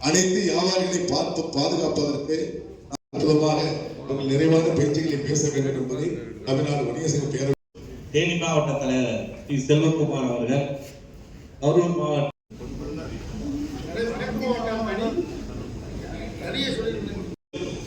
அனைத்து வியாபாரிகளை பார்த்து பாதுகாப்பதற்கு அற்புதமாக உங்கள் நிறைவான பேச்சுகளை பேச வேண்டும் என்பதை தமிழ்நாடு வணிக சங்க பேரவை தேனி மாவட்ட தலைவர் டி. செல்வகுமார் அவர்கள் கரூர் மாவட்ட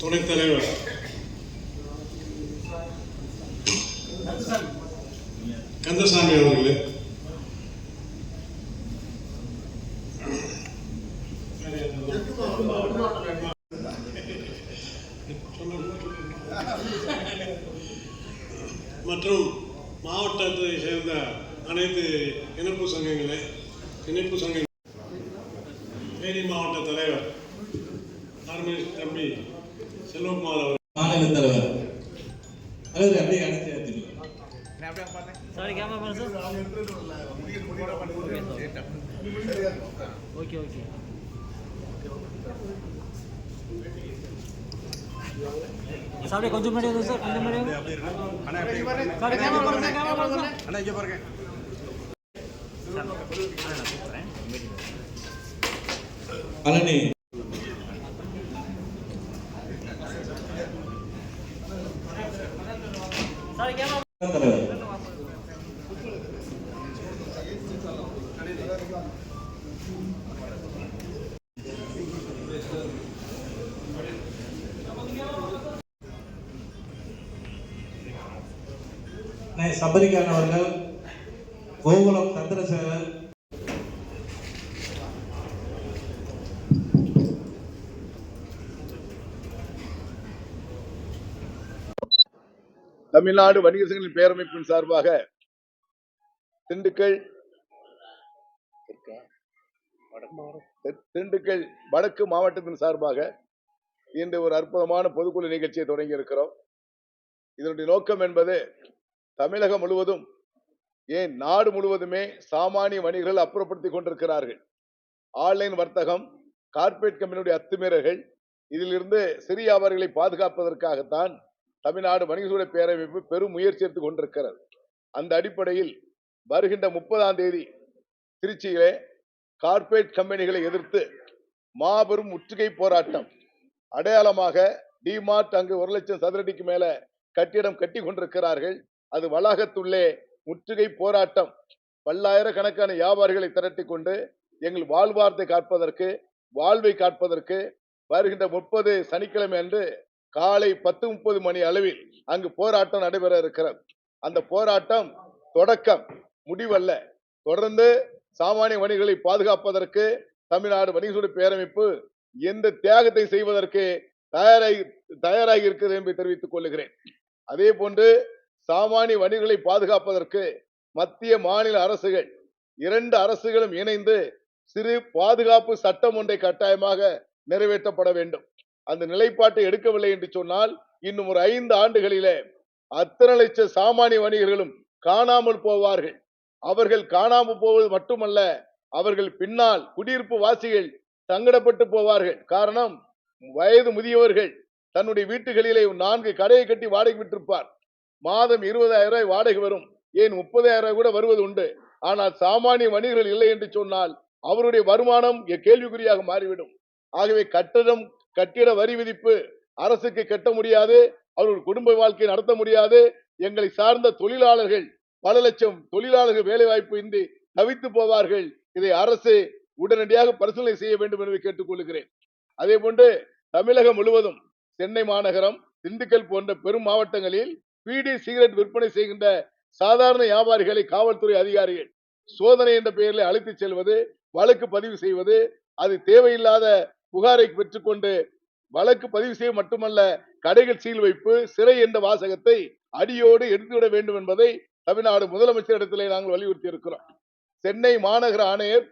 துணைத் தலைவர். கந்தசாமி அவர்களே. மற்றும் மாவட்டத்தை சேர்ந்த அனைத்து இணைப்பு சங்கங்களே இணைப்பு சங்க தேனி மாவட்ட தலைவர் அருமை தம்பி செல்வகுமார் அவர் மாநில தலைவர். தலைவர் அப்படியே சார் ஓகே ஓகே சார் கொஞ்சம் முன்னாடி வந்து சார் கொஞ்சம் முன்னாடி சார் கேமரா பழனி அண்ணே, சபரிகான் அவர்கள் கோகுலம் சந்திரசேகர் தமிழ்நாடு வணிக சங்கங்களின் பேரமைப்பின் சார்பாக திண்டுக்கல் திண்டுக்கல் வடக்கு மாவட்டத்தின் சார்பாக இன்று ஒரு அற்புதமான பொதுக்குழு நிகழ்ச்சியை தொடங்கி இருக்கிறோம் இதனுடைய நோக்கம் என்பது தமிழகம் முழுவதும் ஏன் நாடு முழுவதுமே சாமானிய வணிகர்கள் அப்புறப்படுத்திக் கொண்டிருக்கிறார்கள். ஆன்லைன் வர்த்தகம் கார்ப்பரேட் கம்பெனியுடைய அத்துமீறல்கள் இதிலிருந்து சிறிய வியாபாரிகளை பாதுகாப்பதற்காகத்தான் தமிழ்நாடு வணிகசூழ பேரமைப்பு பெரும் முயற்சி எடுத்துக் கொண்டிருக்கிறது. அந்த அடிப்படையில் வருகின்ற முப்பதாம் தேதி திருச்சியிலே கார்ப்பரேட் கம்பெனிகளை எதிர்த்து மாபெரும் முற்றுகை போராட்டம். அடையாளமாக டிமார்ட் அங்கு ஒரு லட்சம் சதுரடிக்கு மேல கட்டிடம் கட்டி கொண்டிருக்கிறார்கள். அது வளாகத்துள்ளே முற்றுகை போராட்டம். பல்லாயிரக்கணக்கான வியாபாரிகளை திரட்டி கொண்டு எங்கள் வாழ்வாரத்தை காப்பதற்கு வாழ்வை காப்பதற்கு வருகின்ற முப்பது சனிக்கிழமை அன்று காலை பத்து முப்பது மணி அளவில் அங்கு போராட்டம் நடைபெற இருக்கிறது. அந்த போராட்டம் தொடக்கம் முடிவல்ல. தொடர்ந்து சாமானிய வணிகர்களை பாதுகாப்பதற்கு தமிழ்நாடு வணிகசூழ பேரமைப்பு எந்த தியாகத்தை செய்வதற்கு தயாராகி தயாராகி இருக்கிறது என்பதை தெரிவித்துக் கொள்கிறேன் அதே போன்று சாமானிய வணிகர்களை பாதுகாப்பதற்கு மத்திய மாநில அரசுகள் இரண்டு அரசுகளும் இணைந்து சிறு பாதுகாப்பு சட்டம் ஒன்றை கட்டாயமாக நிறைவேற்றப்பட வேண்டும். அந்த நிலைப்பாட்டை எடுக்கவில்லை என்று சொன்னால் இன்னும் ஒரு ஐந்து ஆண்டுகளிலே அத்தனை லட்ச சாமானிய வணிகர்களும் காணாமல் போவார்கள். அவர்கள் காணாமல் போவது மட்டுமல்ல அவர்கள் பின்னால் குடியிருப்பு வாசிகள் சங்கடப்பட்டு போவார்கள். காரணம் வயது முதியவர்கள் தன்னுடைய வீட்டுகளிலே நான்கு கடையை கட்டி வாடகை விட்டிருப்பார். மாதம் இருபதாயிரம் ரூபாய் வாடகை வரும். ஏன் முப்பதாயிரம் ரூபாய் கூட வருவது உண்டு? ஆனால் சாமானிய வணிகர்கள் இல்லை என்று சொன்னால் அவருடைய வருமானம் கேள்விக்குறியாக மாறிவிடும். ஆகவே கட்டடம் கட்டிட வரி விதிப்பு அரசுக்கு கட்ட முடியாது அவர்கள் குடும்ப வாழ்க்கை நடத்த முடியாது. எங்களை சார்ந்த தொழிலாளர்கள் பல லட்சம் தொழிலாளர்கள் வேலை வாய்ப்பு இன்றி தவித்து போவார்கள். இதை அரசு உடனடியாக பரிசீலனை செய்ய வேண்டும் என்று கேட்டுக்கொள்கிறேன். அதே போன்று தமிழகம் முழுவதும் சென்னை மாநகரம் திண்டுக்கல் போன்ற பெரும் மாவட்டங்களில் பீடி சிகரெட் விற்பனை செய்கின்ற சாதாரண வியாபாரிகளை காவல்துறை அதிகாரிகள் சோதனை என்ற பெயரில் அழைத்துச் செல்வது வழக்கு பதிவு செய்வது அது தேவையில்லாத புகாரை பெற்றுக்கொண்டு வழக்கு பதிவு செய்ய மட்டுமல்ல கடைகள் சீல் வைப்பு சிறை என்ற வாசகத்தை அடியோடு எடுத்துவிட வேண்டும் என்பதை தமிழ்நாடு முதலமைச்சரிடத்திலே நாங்கள் வலியுறுத்தி இருக்கிறோம் சென்னை மாநகர ஆணையர்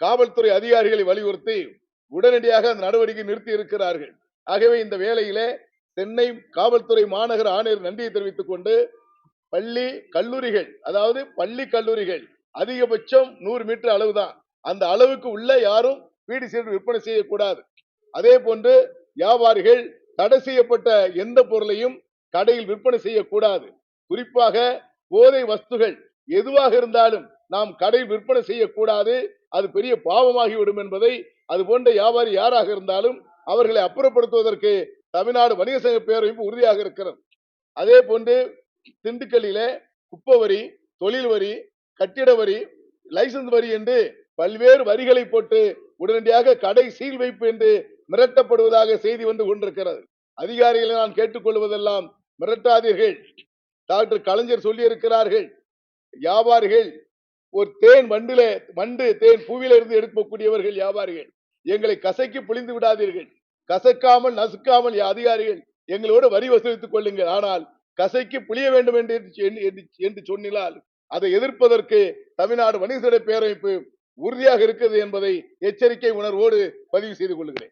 காவல்துறை அதிகாரிகளை வலியுறுத்தி உடனடியாக அந்த நடவடிக்கை நிறுத்தி இருக்கிறார்கள் ஆகவே இந்த வேலையிலே சென்னை காவல்துறை மாநகர ஆணையர் நன்றியை தெரிவித்துக் கொண்டு பள்ளி கல்லூரிகள் அதாவது பள்ளி கல்லூரிகள் அதிகபட்சம் நூறு மீட்டர் அளவுதான் அந்த அளவுக்கு உள்ள யாரும் பீடி சிகரெட் விற்பனை செய்யக்கூடாது. அதே போன்று வியாபாரிகள் தடை செய்யப்பட்ட எந்த பொருளையும் கடையில் விற்பனை செய்யக்கூடாது. குறிப்பாக போதை வஸ்துகள் எதுவாக இருந்தாலும் நாம் கடையில் விற்பனை செய்யக்கூடாது. அது பெரிய பாவமாகிவிடும் என்பதை அது போன்ற வியாபாரி யாராக இருந்தாலும் அவர்களை அப்புறப்படுத்துவதற்கு தமிழ்நாடு வணிக சங்க பேரமைப்பு உறுதியாக இருக்கிறது. அதே போன்று திண்டுக்கல்லிலே குப்பை வரி தொழில் வரி கட்டிட வரி லைசன்ஸ் வரி என்று பல்வேறு வரிகளை போட்டு உடனடியாக கடை சீல் வைப்பு என்று மிரட்டப்படுவதாக செய்தி வந்து கொண்டிருக்கிறது. அதிகாரிகளை நான் கேட்டுக்கொள்வதெல்லாம் மிரட்டாதீர்கள். டாக்டர் கலைஞர் சொல்லியிருக்கிறார்கள் வியாபாரிகள் ஒரு தேன் வண்டில வண்டு தேன் பூவில இருந்து எடுக்கக்கூடியவர்கள் வியாபாரிகள். எங்களை கசக்கி புளிந்து விடாதீர்கள். கசக்காமல் நசுக்காமல் அதிகாரிகள் எங்களோடு வரி வசூலித்துக் கொள்ளுங்கள். ஆனால் கசைக்கு புளிய வேண்டும் என்று என்று- சொன்னால் அதை எதிர்ப்பதற்கு தமிழ்நாடு வணிக சபை பேரமைப்பு உறுதியாக இருக்கிறது என்பதை எச்சரிக்கை உணர்வோடு பதிவு செய்து கொள்கிறேன்.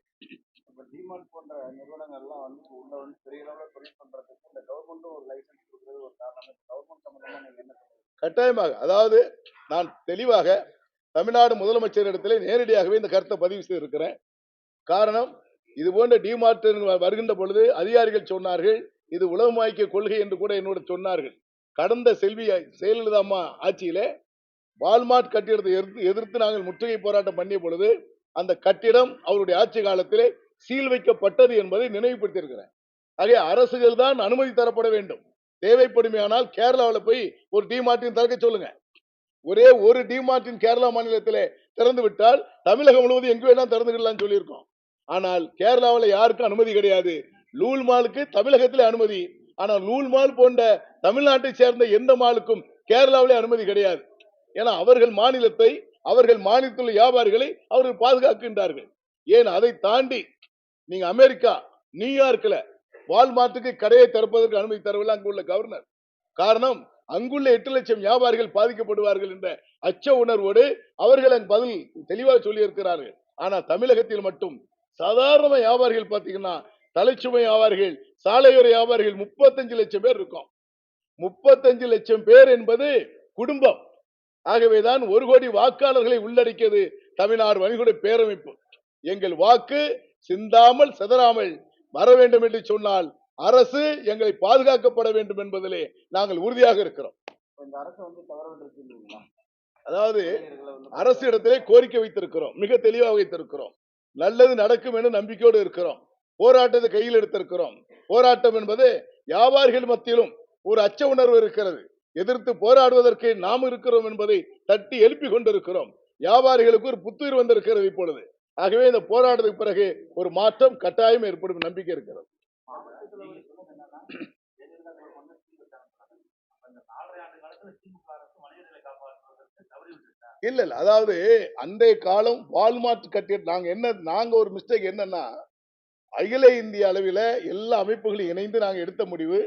கட்டாயமாக. அதாவது நான் தெளிவாக தமிழ்நாடு முதலமைச்சர் இடத்திலே நேரடியாகவே இந்த கருத்தை பதிவு செய்திருக்கிறேன். காரணம் இது போன்ற டிமார்ட் வருகின்ற பொழுது அதிகாரிகள் சொன்னார்கள் இது உலகமாய்க்க கொள்கை என்று கூட என்னோட சொன்னார்கள். கடந்த செல்வி ஜெயலலிதா அம்மா வால்மார்ட் கட்டிடத்தை எதிர்த்து எதிர்த்து நாங்கள் முற்றுகை போராட்டம் பண்ணிய பொழுது அந்த கட்டிடம் அவருடைய ஆட்சி காலத்திலே சீல் வைக்கப்பட்டது என்பதை நினைவுபடுத்தியிருக்கிறேன். ஆகவே அரசுகள் தான் அனுமதி தரப்பட வேண்டும். தேவைப்படுமையானால் கேரளாவில் போய் ஒரு டிமார்ட்டின் திறக்க சொல்லுங்க. ஒரே ஒரு டிமார்ட்டின் கேரளா மாநிலத்திலே திறந்து விட்டால் தமிழகம் முழுவதும் எங்கு வேணால் திறந்துவிடலாம்னு சொல்லியிருக்கோம். ஆனால் கேரளாவில் யாருக்கும் அனுமதி கிடையாது. லூல் மாலுக்கு தமிழகத்திலே அனுமதி. ஆனால் லூல் மால் போன்ற தமிழ்நாட்டை சேர்ந்த எந்த மாலுக்கும் கேரளாவிலே அனுமதி கிடையாது. ஏன்னா அவர்கள் மாநிலத்தை அவர்கள் மாநிலத்தில் வியாபாரிகளை அவர்கள் பாதுகாக்கின்றார்கள். ஏன் அதை தாண்டி நீங்க அமெரிக்கா நியூயார்க்ல வால்மார்ட்டுக்கு கடையை திறப்பதற்கு அனுமதி தரவில்லை அங்குள்ள கவர்னர் காரணம் அங்குள்ள எட்டு லட்சம் வியாபாரிகள் பாதிக்கப்படுவார்கள் என்ற அச்ச உணர்வோடு அவர்கள் அங்கு பதில் தெளிவாக சொல்லியிருக்கிறார்கள். ஆனால் தமிழகத்தில் மட்டும் சாதாரண வியாபாரிகள் பாத்தீங்கன்னா தலைச்சுமை வியாபாரிகள் சாலையோர வியாபாரிகள் முப்பத்தஞ்சு லட்சம் பேர் இருக்கும். முப்பத்தஞ்சு லட்சம் பேர் என்பது குடும்பம். ஆகவேதான் ஒரு கோடி வாக்காளர்களை உள்ளடக்கியது தமிழ்நாடு வணிகோட பேரமைப்பு. எங்கள் வாக்கு சிந்தாமல் சிதறாமல் வர வேண்டும் என்று சொன்னால் அரசு எங்களை பாதுகாக்கப்பட வேண்டும் என்பதிலே நாங்கள் உறுதியாக இருக்கிறோம். அதாவது அரசு இடத்திலே கோரிக்கை வைத்திருக்கிறோம். மிக தெளிவாக வைத்திருக்கிறோம். நல்லது நடக்கும் என நம்பிக்கையோடு இருக்கிறோம். போராட்டத்தை கையில் எடுத்திருக்கிறோம். போராட்டம் என்பது வியாபாரிகள் மத்தியிலும் ஒரு அச்ச உணர்வு இருக்கிறது. எதிர்த்து போராடுவதற்கு நாம் இருக்கிறோம் என்பதை தட்டி எழுப்பி கொண்டிருக்கிறோம். வியாபாரிகளுக்கு ஒரு புத்துயிர் வந்திருக்கிறது இப்பொழுது. ஆகவே இந்த போராட்டத்துக்கு பிறகு ஒரு மாற்றம் கட்டாயம் ஏற்படும் நம்பிக்கை இருக்கிறது. இல்ல இல்ல. அதாவது அன்றைய காலம் வால்மார்ட் கட்டிட நாங்க என்ன நாங்க ஒரு மிஸ்டேக் என்னன்னா அகில இந்திய அளவில் எல்லா அமைப்புகளையும் இணைந்து நாங்க எடுத்த முடிவு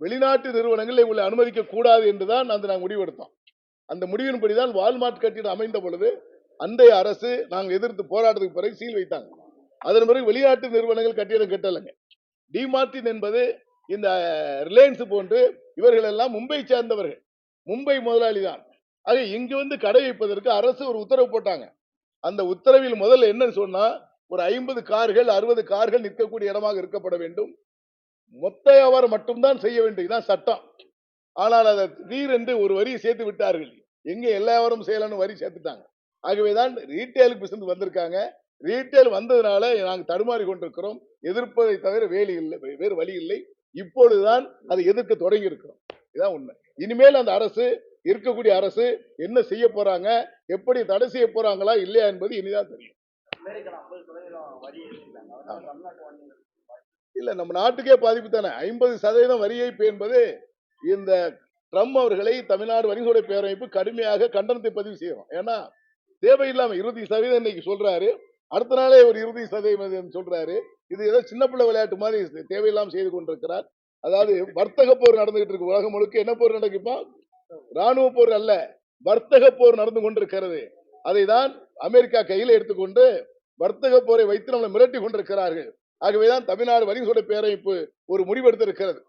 வெளிநாட்டு நிறுவனங்கள் இவங்களை அனுமதிக்க கூடாது என்றுதான் அந்த நாங்கள் முடிவெடுத்தோம். அந்த முடிவின்படிதான் வால்மார்ட் கட்டிடம் அமைந்த பொழுது அன்றைய அரசு நாங்கள் எதிர்த்து போராட்டத்துக்கு பிறகு சீல் வைத்தாங்க. அதன் பிறகு வெளிநாட்டு நிறுவனங்கள் கட்டிடம் கட்டலைங்க. டிமார்டின் என்பது இந்த ரிலையன்ஸ் போன்று இவர்கள் எல்லாம் மும்பை சேர்ந்தவர்கள். மும்பை முதலாளி தான் ஆக இங்கு வந்து கடை வைப்பதற்கு அரசு ஒரு உத்தரவு போட்டாங்க. அந்த உத்தரவில் முதல்ல என்னன்னு சொன்னா ஒரு ஐம்பது கார்கள் அறுபது கார்கள் நிற்கக்கூடிய இடமாக இருக்கப்பட வேண்டும். மொத்த வியாபாரம் மட்டும்தான் செய்ய வேண்டும். இதுதான் சட்டம். ஆனால் அதை திடீரென்று ஒரு வரியை சேர்த்து விட்டார்கள். எங்க எல்லா வியாபாரமும் செய்யலாம்னு வரி சேர்த்துட்டாங்க. ஆகவேதான் ரீட்டைலுக்கு பிசினஸ் வந்திருக்காங்க. ரீட்டைல் வந்ததுனால நாங்கள் தடுமாறி கொண்டிருக்கிறோம். எதிர்ப்பதை தவிர வேலி இல்லை வேறு வழி இல்லை. இப்பொழுதுதான் அதை எதிர்க்க தொடங்கி இருக்கிறோம் இதான் உண்மை. இனிமேல் அந்த அரசு இருக்கக்கூடிய அரசு என்ன செய்ய போறாங்க? எப்படி தடை செய்ய போறாங்களா? இல்லையா என்பது இனிதான் தெரியும். இல்ல நம்ம நாட்டுக்கே பாதிப்பு தானே. ஐம்பது சதவீதம் வரி ஏய்ப்பு என்பது இந்த ட்ரம்ப் அவர்களை தமிழ்நாடு வணிகோட பேரமைப்பு கடுமையாக கண்டனத்தை பதிவு செய்யணும் ஏன்னா தேவையில்லாம இருபது சதவீதம் இன்னைக்கு சொல்றாரு. அடுத்த நாளே ஒரு இருபது சதவீதம் சொல்றாரு. இது ஏதோ சின்ன பிள்ளை விளையாட்டு மாதிரி தேவையில்லாமல் செய்து கொண்டிருக்கிறார். அதாவது வர்த்தக போர் நடந்துகிட்டு இருக்கு உலகம் முழுக்க. என்ன போர் நடக்குப்பா ராணுவ போர் அல்ல வர்த்தக போர் நடந்து கொண்டிருக்கிறது. அதை தான் அமெரிக்கா கையில் எடுத்துக்கொண்டு வர்த்தக போரை வைத்து நம்மளை மிரட்டி கொண்டிருக்கிறார்கள். ஆகவேதான் தமிழ்நாடு வணிகோட பேரமைப்பு ஒரு முடிவெடுத்திருக்கிறது.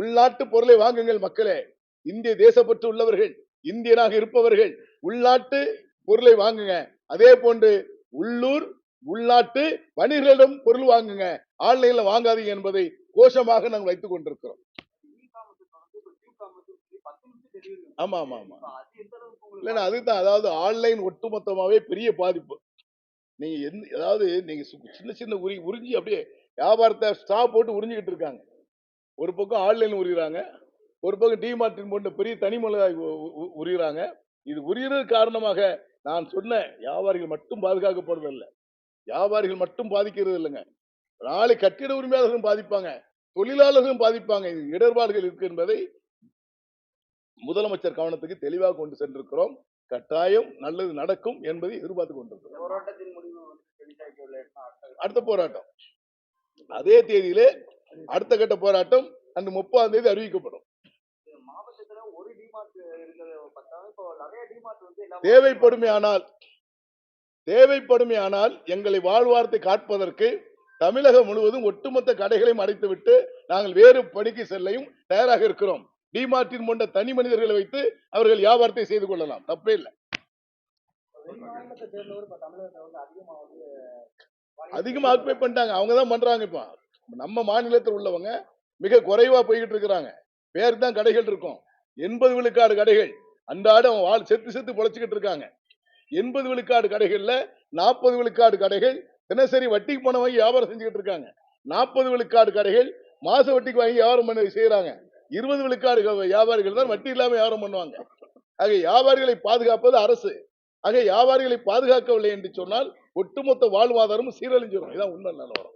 உள்நாட்டு பொருளை வாங்குங்கள் மக்களே. இந்திய தேசப்பற்று உள்ளவர்கள் இந்தியனாக இருப்பவர்கள் உள்நாட்டு பொருளை வாங்குங்க. அதே போன்று உள்ளூர் உள்நாட்டு வணிகர்களிடம் பொருள் வாங்குங்க. ஆன்லைன்ல வாங்காதீங்க என்பதை கோஷமாக நாங்கள் வைத்துக் கொண்டிருக்கிறோம். ஆமா ஆமா ஆமா. இல்லைன்னா அதுதான் அதாவது ஆன்லைன் ஒட்டுமொத்தமாவே பெரிய பாதிப்பு. நீங்க எந்த அதாவது நீங்க சின்ன சின்ன உரி உறிஞ்சி அப்படியே வியாபாரத்தை ஸ்டா போட்டு உறிஞ்சிக்கிட்டு இருக்காங்க. ஒரு பக்கம் ஆன்லைன் உரிகிறாங்க ஒரு பக்கம் டிமார்ட்டின் போன்ற பெரிய தனி மிளகாய் உ- உ- உரிகிறாங்க இது உரியறது காரணமாக நான் சொன்ன வியாபாரிகள் மட்டும் பாதுகாக்கப்படுறதில்ல வியாபாரிகள் மட்டும் பாதிக்கிறது இல்லைங்க. நாளை கட்டிட உரிமையாளர்களும் பாதிப்பாங்க தொழிலாளர்களும் பாதிப்பாங்க. இது இடர்பாடுகள் இருக்கு என்பதை முதலமைச்சர் கவனத்துக்கு தெளிவாக கொண்டு சென்றிருக்கிறோம். கட்டாயம் நல்லது நடக்கும் என்பதை எதிர்பார்த்து கொண்டிருக்கிறோம். அடுத்த போராட்டம். அதே தேதியிலே அடுத்த கட்ட போராட்டம் அந்த முப்பதாம் தேதி அறிவிக்கப்படும். மாவட்டத்துல ஒரு டிமார்ட் இருக்கிறத பார்த்தாலும் இப்போ நிறைய டிமார்ட் வந்து எல்லா தேவைப்படுமே ஆனால் தேவைப்படுமே ஆனால் எங்களை வாழ்வார்த்தை காட்பதற்கு தமிழகம் முழுவதும் ஒட்டுமொத்த கடைகளையும் அடைத்துவிட்டு நாங்கள் வேறு பணிக்கு செல்லையும் தயாராக இருக்கிறோம். டிமார்ட்டின் போன்ற தனி மனிதர்களை வைத்து அவர்கள் வியாபாரத்தை செய்து கொள்ளலாம். தப்பே இல்லை. அதிகமாக அதிகமா அதிகமா ஆக்குபை பண்ணிட்டாங்க. அவங்க தான் பண்றாங்க இப்போ. நம்ம மாநிலத்தில் உள்ளவங்க மிக குறைவா போய்கிட்டு இருக்கிறாங்க. பேர் தான் கடைகள் இருக்கும். எண்பது விழுக்காடு கடைகள். அன்றாடம் வாழ் செத்து செத்து பொழைச்சிக்கிட்டு இருக்காங்க. எண்பது விழுக்காடு கடைகள்ல நாற்பது விழுக்காடு கடைகள் தினசரி வட்டிக்கு பணம் வாங்கி வியாபாரம் செஞ்சுக்கிட்டு இருக்காங்க. நாற்பது விழுக்காடு கடைகள் மாச வட்டிக்கு வாங்கி வியாபாரம் பண்ணி செய்யறாங்க இருபது விழுக்காடு வியாபாரிகள் தான் வட்டி இல்லாமல் வியாபாரம் பண்ணுவாங்க. ஆக வியாபாரிகளை பாதுகாப்பது அரசு. ஆக வியாபாரிகளை பாதுகாக்கவில்லை என்று சொன்னால் ஒட்டுமொத்த வாழ்வாதாரமும் சீரழிஞ்சிடும் இதான் உண்மை நிலவரம்